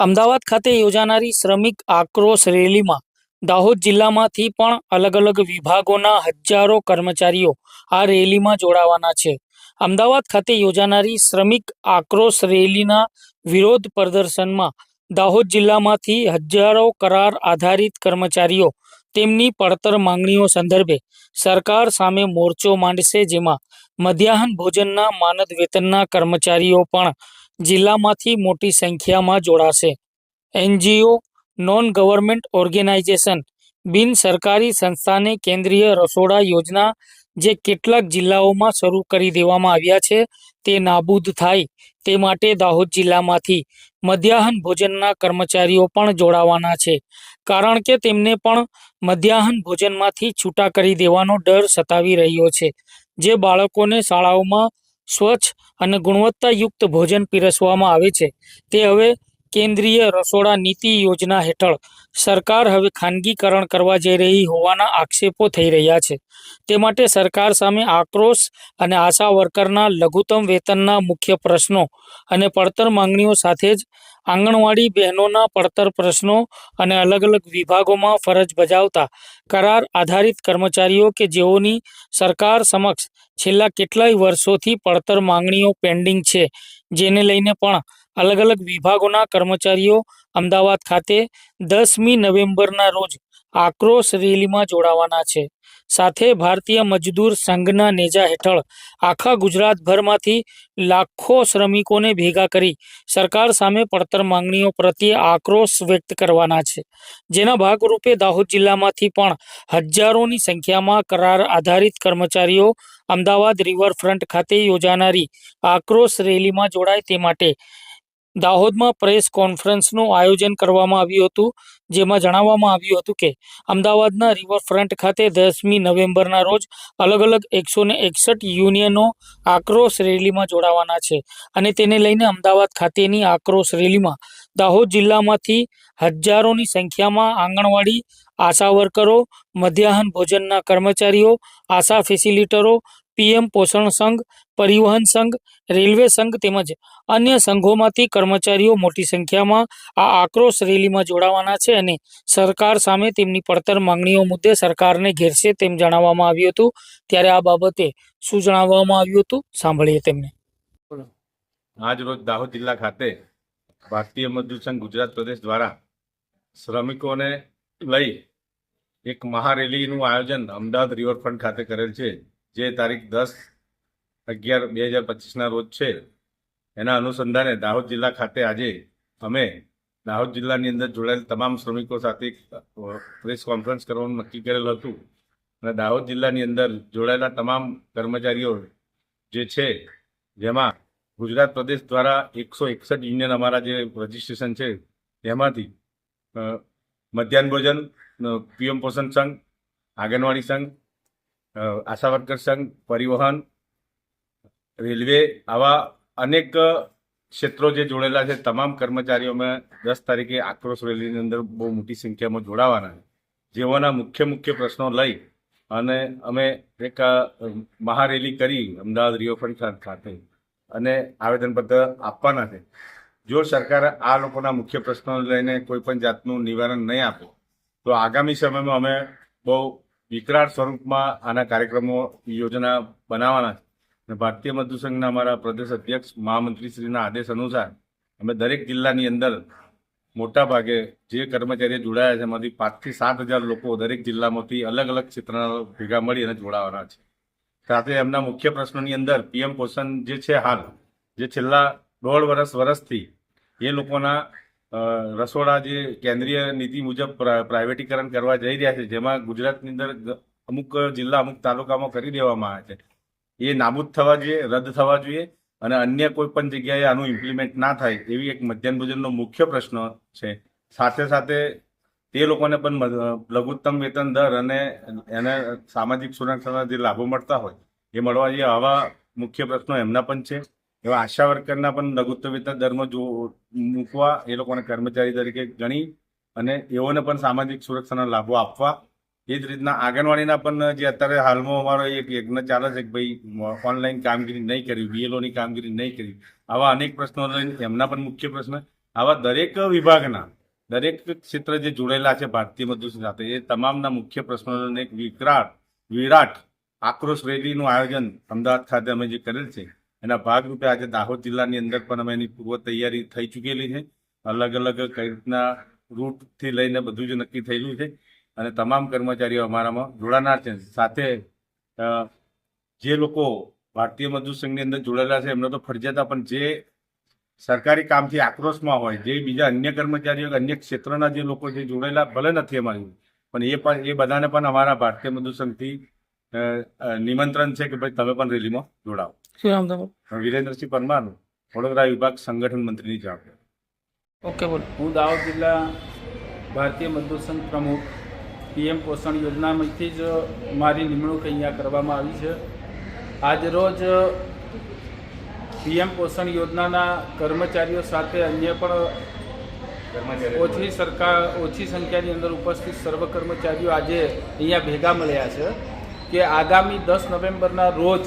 અમદાવાદ ખાતે યોજાનારી શ્રમિક આક્રોશ રેલીમાં દાહોદ જિલ્લામાંથી પણ અલગ અલગ વિભાગોના હજારો કર્મચારીઓ આ રેલીમાં જોડાવાના છે. અમદાવાદ ખાતે યોજાનારી શ્રમિક આક્રોશ રેલીના વિરોધ પ્રદર્શનમાં દાહોદ જિલ્લામાંથી હજારો કરાર આધારિત કર્મચારીઓ તેમની પડતર માંગણીઓ સંદર્ભે સરકાર સામે મોરચો માંડશે જેમાં મધ્યાહન ભોજનના માનદ વેતનના કર્મચારીઓ પણ જિલ્લામાંથી મોટી સંખ્યામાં જોડાશે. એનજીઓ નોન ગવર્મેન્ટ ઓર્ગેનાઇઝેશન બિન સરકારી સંસ્થાને કેન્દ્રીય રસોડા યોજના જે કેટલાક જિલ્લાઓમાં શરૂ કરી દેવામાં આવ્યા છે, તે નાબૂદ થાય. તે માટે દાહોદ જિલ્લામાંથી મધ્યાહન ભોજનના કર્મચારીઓ પણ જોડાવાના છે. કારણ કે તેમને પણ મધ્યાહન ભોજનમાંથી છૂટા કરી દેવાનો ડર સતાવી રહ્યો છે, જે બાળકોને શાળાઓમાં સ્વચ્છ અને ગુણવત્તાયુક્ત ભોજન પીરસવામાં આવે છે. તે હવે કેન્દ્રીય રસોડા નીતિ યોજના હેઠળ સરકાર હવે ખાનગીકરણ કરવા જઈ રહી હોવાના આક્ષેપો થઈ રહ્યા છે. તે માટે સરકાર સામે આક્રોશ અને આશા વર્કરના લઘુત્તમ વેતનના મુખ્ય પ્રશ્નો અને પડતર માંગણીઓ સાથે જ આંગણવાડી બહેનોના પડતર પ્રશ્નો અને અલગ અલગ વિભાગોમાં ફરજ બજાવતા કરાર આધારિત કર્મચારીઓ કે જેઓની સરકાર સમક્ષ છેલ્લા કેટલાય વર્ષોથી પડતર માંગણીઓ પેન્ડિંગ છે. જેને લઈને પણ અલગ અલગ વિભાગોના કર્મચારીઓ અમદાવાદ ખાતે દસમી નવેમ્બરના રોજ આક્રોશ રેલીમાં જોડાવાના છે. સાથે ભારતીય મજદૂર સંઘના નેજા હેઠળ આખા ગુજરાતભરમાંથી લાખો શ્રમિકોને ભેગા કરી સરકાર સામે પડતર માંગણીઓ પ્રત્યે આક્રોશ વ્યક્ત કરવાના છે. જેના ભાગરૂપે દાહોદ જિલ્લામાંથી પણ હજારોની સંખ્યામાં કરાર આધારિત કર્મચારીઓ અમદાવાદ રિવરફ્રન્ટ ખાતે યોજાનારી આક્રોશ રેલીમાં જોડાય તે માટે દાહોદમાં પ્રેસ કોન્ફરન્સનું આયોજન કરવામાં આવ્યું હતું, જેમાં જણાવવામાં આવ્યું હતું કે, અમદાવાદના રિવરફ્રન્ટ ખાતે દસમી નવેમ્બરના રોજ અલગ અલગ એકસો ને એકસઠ યુનિયનો આક્રોશ રેલીમાં જોડાવાના છે અને તેને લઈને અમદાવાદ ખાતેની આક્રોશ રેલીમાં દાહોદ જિલ્લામાંથી હજારોની સંખ્યામાં આંગણવાડી, આશા વર્કરો, મધ્યાહન ભોજનના કર્મચારીઓ, આશા ફેસિલિટરો પીએમ પોષણ સંઘ, પરિવહન સંઘ, રેલવે સંઘ તેમજ અન્ય સંઘોમાંથી કર્મચારીઓ મોટી સંખ્યામાં આ આક્રોશ રેલીમાં જોડાવાના છે અને સરકાર સામે તેમની પડતર માંગણીઓ મુદ્દે સરકારને ઘેરશે તેમ જણાવવામાં આવ્યું હતું. ત્યારે આ બાબતે શું જણાવવામાં આવ્યું હતું? સાંભળીએ તેમને. આજ દાહોદ જિલ્લા ખાતે ભારતીય મજદૂર સંઘ ગુજરાત પ્રદેશ દ્વારા શ્રમિકોને લઈ એક મહારેલીનું આયોજન અમદાવાદ રિવરફ્રન્ટ ખાતે કરેલ છે. જે તારીખ દસ અગિયાર બે હજાર પચીસના રોજ છે, એના અનુસંધાને દાહોદ જિલ્લા ખાતે આજે અમે દાહોદ જિલ્લાની અંદર જોડાયેલ તમામ શ્રમિકો સાથે પ્રેસ કોન્ફરન્સ કરવાનું નક્કી કરેલ હતું. અને દાહોદ જિલ્લાની અંદર જોડાયેલા તમામ કર્મચારીઓ જે છે, જેમાં ગુજરાત પ્રદેશ દ્વારા એકસો એકસઠ યુનિયન અમારા જે રજીસ્ટ્રેશન છે, તેમાંથી મધ્યાહન ભોજન પીએમ પોષણ સંઘ, આંગણવાડી સંઘ આશા વર્કર સંઘ, પરિવહન, રેલવે આવા અનેક ક્ષેત્રો જે જોડેલા છે, તમામ કર્મચારીઓ અમે દસ તારીખે આક્રોશ રેલીની અંદર બહુ મોટી સંખ્યામાં જોડાવાના છે. જેઓના મુખ્ય મુખ્ય પ્રશ્નો લઈ અને અમે એક મહારેલી કરી અમદાવાદ રિવરફ્રન્ટ ખાતે અને આવેદનપત્ર આપવાના છે. જો સરકાર આ લોકોના મુખ્ય પ્રશ્નો લઈને કોઈ પણ જાતનું નિવારણ નહીં આપે, તો આગામી સમયમાં અમે બહુ વિકરાળ સ્વરૂપમાં આના કાર્યક્રમો, યોજના બનાવવાના અને ભારતીય મજદૂર સંઘના અમારા પ્રદેશ અધ્યક્ષ મહામંત્રીશ્રીના આદેશ અનુસાર અમે દરેક જિલ્લાની અંદર મોટા ભાગે જે કર્મચારીઓ જોડાયા છે, એમાંથી પાંચથી સાત હજાર લોકો દરેક જિલ્લામાંથી અલગ અલગ ક્ષેત્રના ભેગા મળી અને જોડાવાના છે. સાથે એમના મુખ્ય પ્રશ્નોની અંદર પીએમ પોષણ જે છે હાલ, જે છેલ્લા દોઢ વર્ષ, વર્ષથી એ લોકોના રસોડા જે કેન્દ્રીય નીતિ મુજબ પ્રા- પ્રાઇવેટીકરણ કરવા જઈ રહ્યા છે, જેમાં ગુજરાતની અંદર અમુક જિલ્લા, અમુક તાલુકામાં કરી દેવામાં આવે છે. એ નાબૂદ થવા જોઈએ, રદ થવા જોઈએ, અને અન્ય કોઈ પણ જગ્યાએ આનું ઇમ્પ્લિમેન્ટ ના થાય, એવી એક મધ્યાહન ભોજનનો મુખ્ય પ્રશ્ન છે. સાથે સાથે તે લોકોને પણ લઘુત્તમ વેતન દર અને એને સામાજિક સુરક્ષાના જે લાભો મળતા હોય, એ મળવા જોઈએ આવા મુખ્ય પ્રશ્નો એમના પણ છે. એવા આશા વર્કરના પણ લઘુત્તમ વેતન જો મૂકવા એ લોકોને કર્મચારી તરીકે ગણી અને એઓને પણ સામાજિક સુરક્ષાના લાભો આપવા. એ જ રીતના આંગણવાડીના પણ જે અત્યારે હાલમાં અમારો એક યજ્ઞ ચાલે છે કે ભાઈ, ઓનલાઈન કામગીરી નહીં કરી બીએલઓની કામગીરી નહીં કરી. આવા અનેક પ્રશ્નો લઈને એમના પણ મુખ્ય પ્રશ્ન. આવા દરેક વિભાગના, દરેક ક્ષેત્ર જે જોડેલા છે ભારતીય મજદૂર સાથે, એ તમામના મુખ્ય પ્રશ્નોને એક વિકરાળ, વિરાટ આક્રોશ રેલીનું આયોજન અમદાવાદ ખાતે અમે જે કરેલ છે એના ભાગરૂપે આજે દાહોદ જિલ્લાની અંદર પણ અમે એની પૂર્વ તૈયારી થઈ ચૂકેલી છે. અલગ અલગ કઈ રીતના રૂટથી લઈને બધું જ નક્કી થયેલું છે. અને તમામ કર્મચારીઓ અમારામાં જોડાનાર છે. સાથે જે લોકો ભારતીય મજદૂર સંઘની અંદર જોડાયેલા છે, એમને તો ફરજિયાત પણ જે સરકારી કામથી આક્રોશમાં હોય, જે બીજા અન્ય કર્મચારીઓ અન્ય ક્ષેત્રના જે લોકો જે જોડાયેલા, ભલે નથી અમારી, પણ એ પણ, એ બધાને પણ અમારા ભારતીય મજદૂર સંઘથી નિમંત્રણ છે કે ભાઈ તમે પણ રેલીમાં જોડાઓ. શું નામ તમારું? વિરેન્દ્રસિંહ પરમાર વડોદરા વિભાગ સંગઠન મંત્રીની જવાબદારી. ઓકે બોલ. હું દાહોદ જિલ્લા ભારતીય મજદૂર સંઘ પ્રમુખ પીએમ પોષણ યોજનામાંથી જ મારી નિમણૂક અહીંયા કરવામાં આવી છે. આજરોજ પીએમ પોષણ યોજનાના કર્મચારીઓ સાથે અન્ય પણ ઓછી સરકાર ઓછી સંખ્યાની અંદર ઉપસ્થિત સર્વ કર્મચારીઓ આજે અહીંયા ભેગા મળ્યા છે. કે આગામી દસ નવેમ્બરના રોજ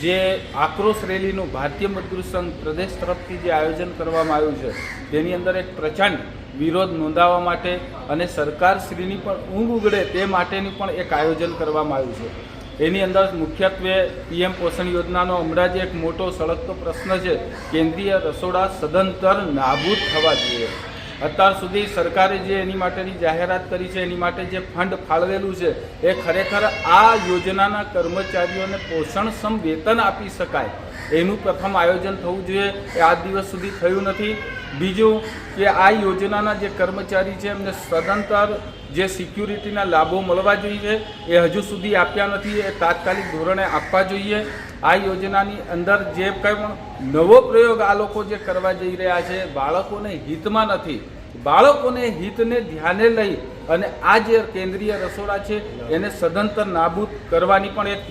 જે આક્રોશ રેલીનું ભારતીય મજદૂર સંઘ પ્રદેશ તરફથી જે આયોજન કરવામાં આવ્યું છે, તેની અંદર એક પ્રચંડ વિરોધ નોંધાવવા માટે અને સરકારશ્રીની પણ ઊંઘ ઉગડે તે માટેની પણ એક આયોજન કરવામાં આવ્યું છે. એની અંદર મુખ્યત્વે પીએમ પોષણ યોજનાનો હમણાં જ એક મોટો સળગતો પ્રશ્ન છે, કેન્દ્રીય રસોડા સદંતર નાબૂદ થવા જોઈએ. અત્યાર સુધી સરકારે જે એની માટેની જાહેરાત કરી છે, એની માટે જે ફંડ ફાળવેલું છે, એ ખરેખર આ યોજનાના કર્મચારીઓને પોષણક્ષમ વેતન આપી શકાય. એનું પ્રથમ આયોજન થવું જોઈએ. એ આજ દિવસ સુધી થયું નથી. બીજું કે આ યોજનાના જે કર્મચારી છે, એમને સદંતર જે સિક્યુરિટીના લાભો મળવા જોઈએ. એ હજુ સુધી આપ્યા નથી. એ તાત્કાલિક ધોરણે આપવા જોઈએ. આ યોજનાની અંદર જે કંઈ પણ નવો પ્રયોગ આ લોકો જે કરવા જઈ રહ્યા છે, બાળકોને હિતમાં નથી. બાળકોને હિતને ધ્યાને લઈ અને આ જે કેન્દ્રીય રસોડા છે, એને સદંતર નાબૂદ કરવાની પણ એક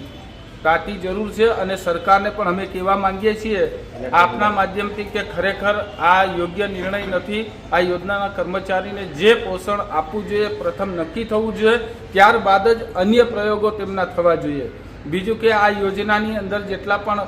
તાતી જરૂર છે અને સરકારને પણ અમે કહેવા માંગીએ છીએ, આપના માધ્યમથી કે ખરેખર આ યોગ્ય નિર્ણય નથી. આ યોજનાના કર્મચારીને જે પોષણ આપવું જોઈએ, પ્રથમ નક્કી થવું જોઈએ, ત્યારબાદ જ અન્ય પ્રયોગો તેમના થવા જોઈએ. બીજું કે આ યોજનાની અંદર જેટલા પણ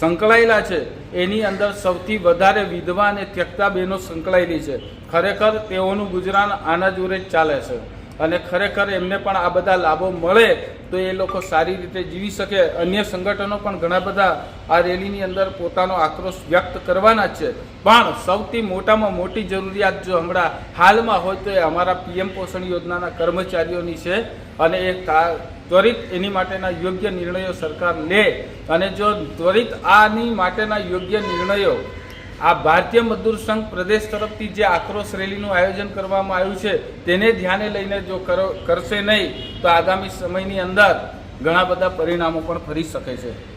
સંકળાયેલા છે, એની અંદર સૌથી વધારે વિધવા અને ત્યક્તા બહેનો સંકળાયેલી છે. ખરેખર તેઓનું ગુજરાન આના જોરે જ ચાલે છે. અને ખરેખર એમને પણ આ બધા લાભો મળે તો એ લોકો સારી રીતે જીવી શકે. અન્ય સંગઠનો પણ ઘણા બધા આ રેલીની અંદર પોતાનો આક્રોશ વ્યક્ત કરવાના છે. પણ સૌથી મોટામાં મોટી જરૂરિયાત જો હમણાં હાલમાં હોય તો એ અમારા પીએમ પોષણ યોજનાના કર્મચારીઓની છે. અને એ ત્વરિત એની માટેના યોગ્ય નિર્ણયો સરકાર લે અને જો ત્વરિત આની માટેના યોગ્ય નિર્ણયો આ ભારતીય મજદૂર સંઘ પ્રદેશ તરફથી જે આક્રોશ રેલીનું આયોજન કરવામાં આવ્યું છે, તેને ધ્યાને લઈને જો કરો- કરશે નહીં, તો આગામી સમયની અંદર ઘણા બધા પરિણામો પણ ફરી શકે છે.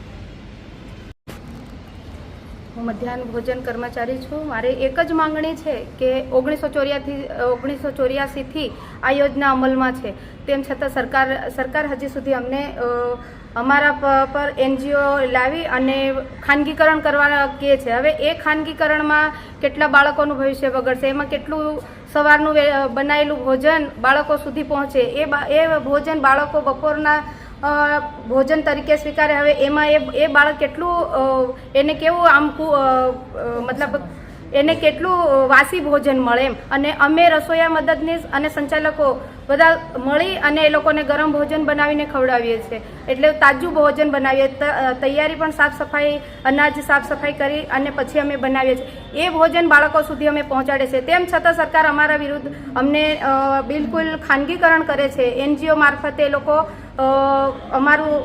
હું મધ્યાહન ભોજન કર્મચારી છું. મારે એક જ માંગણી છે કે ઓગણીસો ચોર્યાથી ઓગણીસો ચોર્યાસીથી આ યોજના અમલમાં છે. તેમ છતાં સરકાર સરકાર હજી સુધી અમને અમારા પર એનજીઓ લાવી અને ખાનગીકરણ કરવા કહે છે. હવે એ ખાનગીકરણમાં કેટલા બાળકોનું ભવિષ્ય બગડશે? એમાં કેટલું સવારનું બનાવેલું ભોજન બાળકો સુધી પહોંચે? એ એ ભોજન બાળકો બપોરના ભોજન તરીકે સ્વીકારે. હવે એમાં એ એ બાળક કેટલું એને કેવું આમ મતલબ એને કેટલું વાસી ભોજન મળે એમ. અને અમે રસોઈયા મદદનીશ અને સંચાલકો બધા મળી અને એ લોકોને ગરમ ભોજન બનાવીને ખવડાવીએ છીએ. એટલે તાજું ભોજન બનાવીએ. તૈયારી પણ સાફ સફાઈ, અનાજ સાફ સફાઈ કરી અને પછી અમે બનાવીએ છીએ. એ ભોજન બાળકો સુધી અમે પહોંચાડે છે. તેમ છતાં સરકાર અમારા વિરુદ્ધ અમને બિલકુલ ખાનગીકરણ કરે છે. એનજીઓ મારફતે એ લોકો અમારું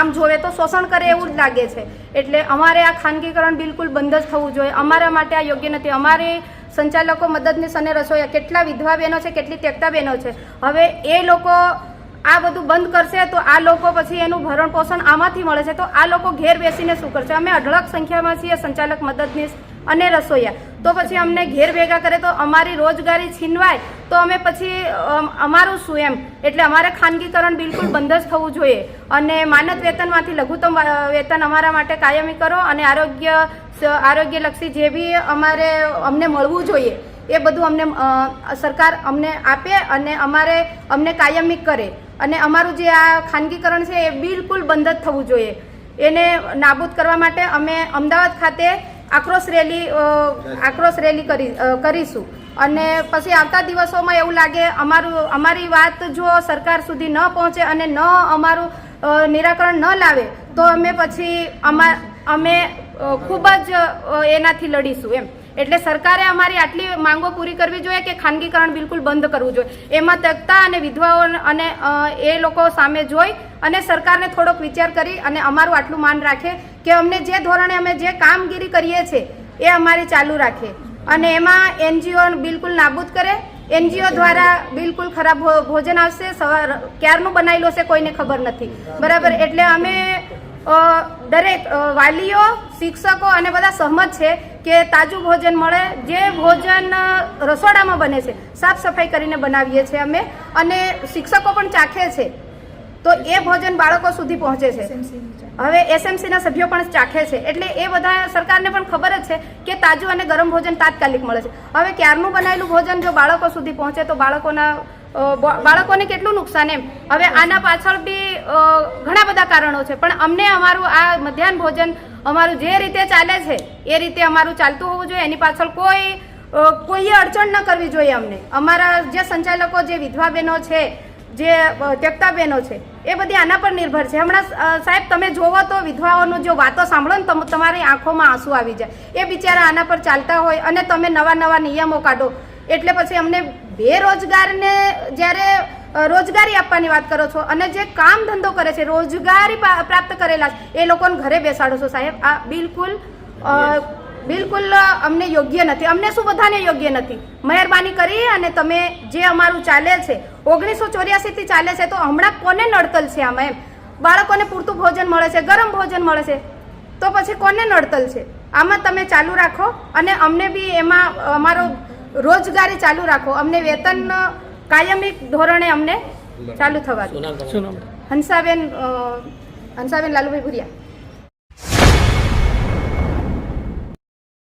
આમ જોવે તો શોષણ કરે એવું જ લાગે છે. એટલે અમારે આ ખાનગીકરણ બિલકુલ બંધ જ થવું જોઈએ. અમારા માટે આ યોગ્ય નથી. અમારે સંચાલકો મદદનીશ અને રસોઈયા કેટલા વિધવા બહેનો છે, કેટલી ત્યક્તા બહેનો છે. હવે એ લોકો આ બધું બંધ કરશે તો આ લોકો પછી એનું ભરણ પોષણ આમાંથી મળે છે. તો આ લોકો ઘેર બેસીને શું કરશે? અમે અઢળક સંખ્યામાં છીએ સંચાલક, મદદનીશ અને રસોઈયા. તો પછી અમને ઘેર ભેગા કરે તો અમારી રોજગારી છીનવાય, તો અમે પછી અમારું શું એમ? એટલે અમારે ખાનગીકરણ બિલકુલ બંધ જ થવું જોઈએ. અને માનદ વેતનમાંથી લઘુત્તમ વેતન અમારા માટે કાયમી કરો અને આરોગ્ય આરોગ્યલક્ષી જે બી અમારે, અમને મળવું જોઈએ, એ બધું અમને સરકાર અમને આપે અને અમારે, અમને કાયમી કરે. અને અમારું જે આ ખાનગીકરણ છે એ બિલકુલ બંધ જ થવું જોઈએ. એને નાબૂદ કરવા માટે અમે અમદાવાદ ખાતે આક્રોશ રેલી આક્રોશ રેલી કરી કરીશું. અને પછી આવતા દિવસોમાં એવું લાગે અમારું, અમારી વાત જો સરકાર સુધી ન પહોંચે અને ન અમારું નિરાકરણ ન લાવે, તો અમે પછી અમા, અમે ખૂબ જ એનાથી લડીશું એમ. એટલે સરકારે અમારી આટલી માંગો પૂરી કરવી જોઈએ કે ખાનગીકરણ બિલકુલ બંધ કરવું જોઈએ. એમાં તકતા અને વિધવાઓ અને એ લોકો સામે જોઈ અને સરકારને થોડોક વિચાર કરી અને અમારું આટલું માન રાખે કે અમને જે ધોરણે અમે જે કામગીરી કરીએ છીએ, એ અમારી ચાલુ રાખે. અને એમાં એનજીઓ બિલકુલ નાબૂદ કરે. એનજીઓ દ્વારા બિલકુલ ખરાબ ભોજન આવશે, સવાર, ક્યારનું બનાવેલું હશે કોઈને ખબર નથી. બરાબર? એટલે અમે દરેક વાલીઓ, શિક્ષકો અને બધા સહમત છે કે તાજું ભોજન મળે. જે ભોજન રસોડામાં બને છે, સાફ સફાઈ કરીને બનાવીએ છીએ અમે. અને શિક્ષકો પણ ચાખે છે. તો એ ભોજન બાળકો સુધી પહોંચે છે. હવે એસએમસીના સભ્યો પણ ચાખે છે. એટલે એ બધા સરકારને પણ ખબર જ છે કે તાજું અને ગરમ ભોજન તાત્કાલિક મળે છે. હવે ક્યારનું બનાવેલું ભોજન જો બાળકો સુધી પહોંચે તો બાળકોના બાળકોને કેટલું નુકસાન એમ? હવે આના પાછળ બી ઘણા બધા કારણો છે. પણ અમને અમારું આ મધ્યાહન ભોજન અમારું જે રીતે ચાલે છે એ રીતે અમારું ચાલતું હોવું જોઈએ. એની પાછળ કોઈ કોઈએ અડચણ ન કરવી જોઈએ અમને. અમારા જે સંચાલકો જે વિધવા બહેનો છે જે અ, ત્યક્તા બહેનો છે એ બધી આના પર નિર્ભર છે. હમણાં સાહેબ તમે જોવો તો વિધવાઓનો જો વાતો સાંભળો ને તમ તમારી આંખોમાં આંસુ આવી જાય. એ બિચારા આના પર ચાલતા હોય અને તમે નવા નવા નિયમો કાઢો. એટલે પછી અમને બેરોજગારને જ્યારે રોજગારી આપવાની વાત કરો છો અને જે કામ ધંધો કરે છે રોજગારી પ્રાપ્ત કરેલા એ લોકોને ઘરે બેસાડો છો સાહેબ. આ બિલકુલ બિલકુલ અમને યોગ્ય નથી. અમને શું બધાને યોગ્ય નથી? મહેરબાની કરી અને તમે જે અમારું ચાલે છે ઓગણીસો ચોર્યાસીથી ચાલે છે તો હમણાં કોને નડતલ છે આમાં એમ? બાળકોને પૂરતું ભોજન મળે છે ગરમ ભોજન મળે છે તો પછી કોને નડતલ છે? આમાં તમે ચાલુ રાખો અને અમને બી એમાં અમારો રોજગારી ચાલુ રાખો. અમને વેતન કાયમી ધોરણે અમને ચાલુ થવા હંસાબેન હંસાબેન લાલુભાઈ ભુરિયા.